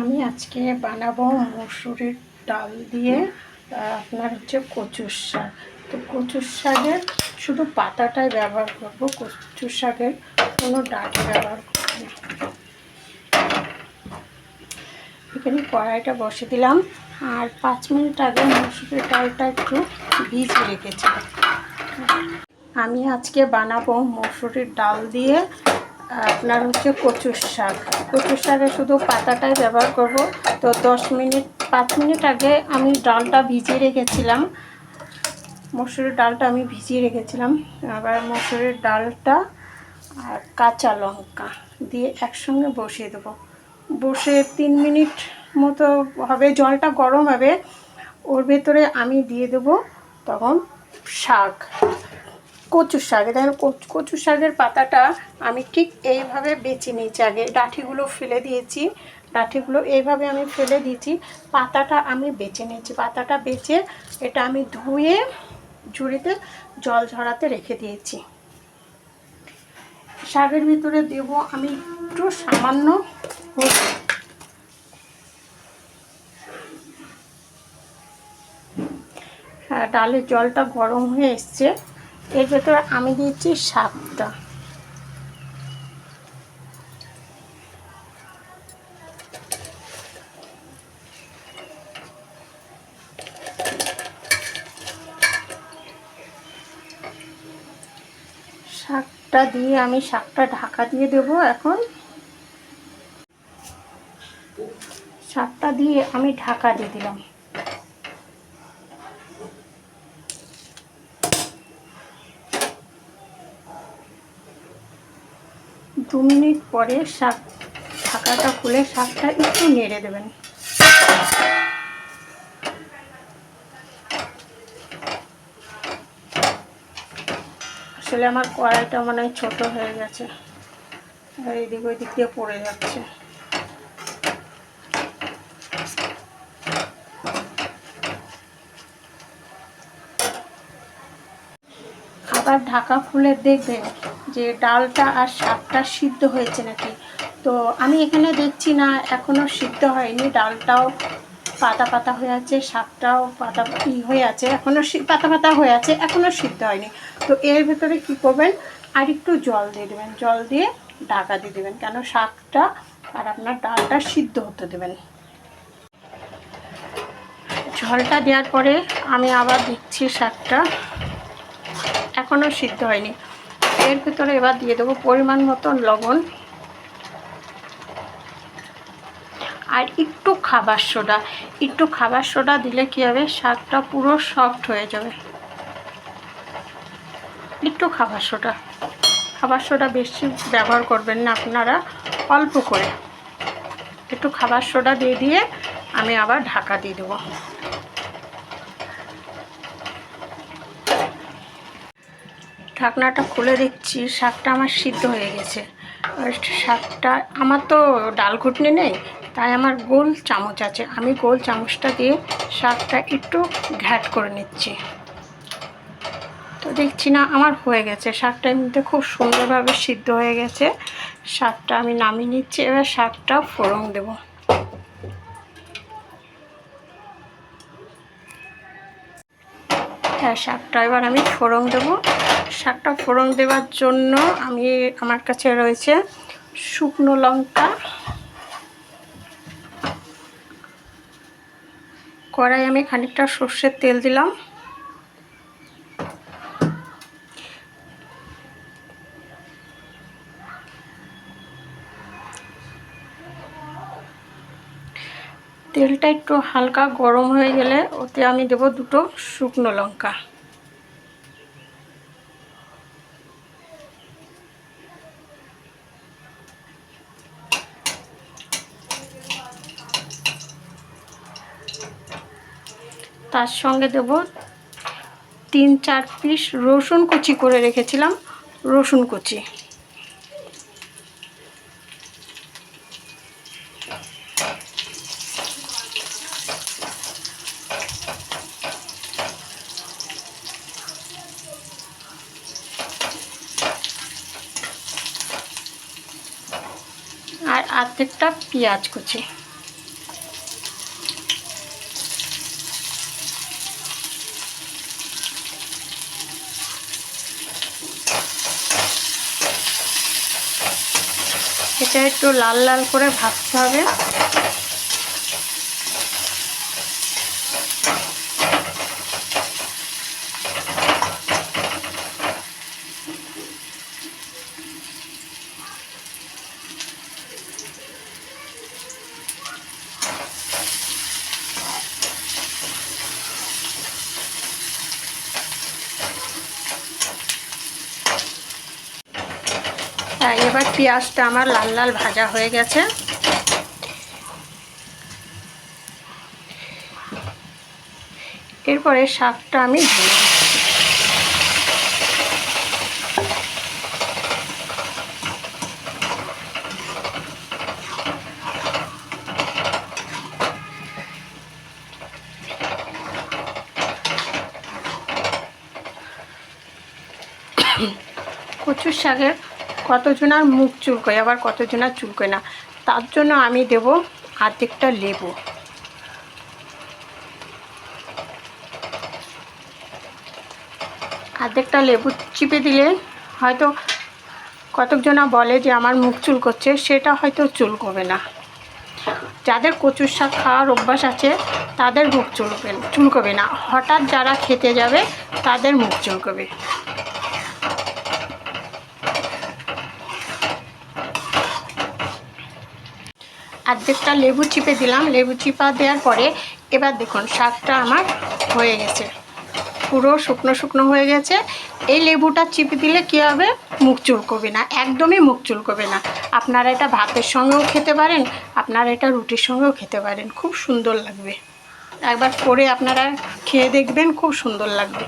আমি আজকে বানাবো মুসুরির ডাল দিয়ে আপনার হচ্ছে কচুর শাক। তো কচুর শাকের শুধু পাতাটাই ব্যবহার করব, কচুর শাকের কোনো ডাল ব্যবহার করব এখানে কড়াইটা বসে দিলাম, আর পাঁচ মিনিট আগে মুসুরির ডালটা একটু ভিজিয়ে রেখেছিলাম। আমি আজকে বানাবো মসুরির ডাল দিয়ে আপনার হচ্ছে কচুর শাক। কচুর শাকে শুধু পাতাটাই ব্যবহার করব। তো দশ মিনিট, পাঁচ মিনিট আগে আমি ডালটা ভিজিয়ে রেখেছিলাম। মসুরের ডালটা আমি ভিজিয়ে রেখেছিলাম। আবার মসুরের ডালটা আর কাঁচা লঙ্কা দিয়ে একসঙ্গে বসিয়ে দেবো। বসে তিন মিনিট মতো হবে, জলটা গরম হবে। ওর ভেতরে আমি দিয়ে দেবো তখন শাক। কচু শাক, দেখেন কচ- শাকের পাতাটা আমি ঠিক এইভাবে বেছে নিয়েছি। আগে ডাঁঠিগুলো ফেলে দিয়েছি, ডাঁঠিগুলো এইভাবে আমি ফেলে দিয়েছি। পাতাটা আমি বেছে নিয়েছি। পাতাটা বেছে এটা আমি ধুয়ে ঝুড়িতে জল ঝরাতে রেখে দিয়েছি। শাকের ভিতরে দেব আমি একটু সামান্য। হ্যাঁ ডালের জলটা গরম হয়ে এসছে। এর ভেতরে আমি দিয়েছি শাকটা শাকটা দিয়ে আমি শাকটা ঢাকা দিয়ে দেব এখন। শাকটা দিয়ে আমি ঢাকা দিয়ে দিলাম। দু মিনিট পরে শাক, ঢাকাটা খুলে শাকটা একটু নেড়ে দেবেন। আসলে আমার কড়াইটা মনে হয় ছোটো হয়ে গেছে। আর এদিক ওইদিক দিয়ে পড়ে যাচ্ছে। আবার ঢাকা খুলে দেখবেন যে ডালটা আর শাকটা সিদ্ধ হয়েছে নাকি? তো আমি এখানে দেখছি না এখনও সিদ্ধ হয়নি। ডালটাও পাতা পাতা হয়ে আছে, শাকটাও পাতা ই হয়ে আছে এখনও পাতা পাতা হয়ে আছে এখনও সিদ্ধ হয়নি। তো এর ভেতরে কি করবেন আর একটু জল দিয়ে দেবেন। জল দিয়ে ঢাকা দিয়ে দেবেন, কেন শাকটা আর আপনার ডালটা সিদ্ধ হতে দেবেন। ঝলটা দেওয়ার পরে আমি আবার দিচ্ছি শাকটা। এখনও সিদ্ধ হয়নি। এর ভিতরে এবার দিয়ে দেবো পরিমাণ মতন লবণ। আর একটু খাবার সোডা। একটু খাবার সোডা দিলে কী হবে? শাকটা পুরো সফট হয়ে যাবে। একটু খাবার সোডা। খাবার সোডা বেশি ব্যবহার করবেন না আপনারা, অল্প করে। একটু খাবার সোডা দিয়ে দিয়ে আমি আবার ঢাকা দিয়ে দেবো। ঢাকনাটা খুলে দেখছি, শাকটা আমার সিদ্ধ হয়ে গেছে। শাকটা, আমার তো ডাল ঘুটনি নেই, তাই আমার গোল চামচ আছে। আমি গোল চামচটা দিয়ে শাকটা একটু ঘ্যাট করে নিচ্ছি। তো দেখছি না, আমার হয়ে গেছে। শাকটা এমনিতে খুব সুন্দরভাবে সিদ্ধ হয়ে গেছে। শাকটা আমি নামিয়ে নিচ্ছি, এবার শাকটা ফোড়ন দেবো। হ্যাঁ শাকটা এবার আমি ফোড়ন দেবো। শাকটা ফোড়ন দেওয়ার জন্য আমি আমার কাছে রয়েছে শুকনো লঙ্কা, কড়াই আমি খানিকটা সর্ষের তেল দিলাম। তেলটা একটু হালকা গরম হয়ে গেলে ওতে আমি দেব দুটো শুকনো লঙ্কা। তার সঙ্গে দেব তিন চার পিস রসুন কুচি করে রেখেছিলাম, রসুন কুচি। আর অর্ধেকটা পেঁয়াজ কুচি। এটা একটু লাল লাল করে ভাজতে হবে। হ্যাঁ এবার পেঁয়াজটা আমার লাল লাল ভাজা হয়ে গেছে। এরপরে শাকটা আমি ধুয়ে কচুর শাকের কতজনার মুখ চুলকোয়, আবার কতজনার চুলকোয় না। তার জন্য আমি দেব আর্ধেকটা লেবু। আর্ধেকটা লেবু চিপে দিলে হয়তো কতকজনা বলে যে আমার মুখ চুল করছে সেটা হয়তো চুলকোবে না। যাদের কচুর শাক খাওয়ার অভ্যাস আছে, তাদের মুখ চুলবে চুলকোবে না। হঠাৎ যারা খেতে যাবে, তাদের মুখ চুলকোবে। অর্ধেকটা লেবু চিপে দিলাম। লেবু চিপা দেওয়ার পরে এবার দেখুন, শাকটা আমার হয়ে গেছে। পুরো শুকনো শুকনো হয়ে গেছে। এই লেবুটা চিপে দিলে কী হবে? মুখ চুলকোবে না। একদমই মুখ চুলকোবে না। আপনারা এটা ভাতের সঙ্গেও খেতে পারেন, আপনারা এটা রুটির সঙ্গেও খেতে পারেন। খুব সুন্দর লাগবে। একবার করে আপনারা খেয়ে দেখবেন, খুব সুন্দর লাগবে।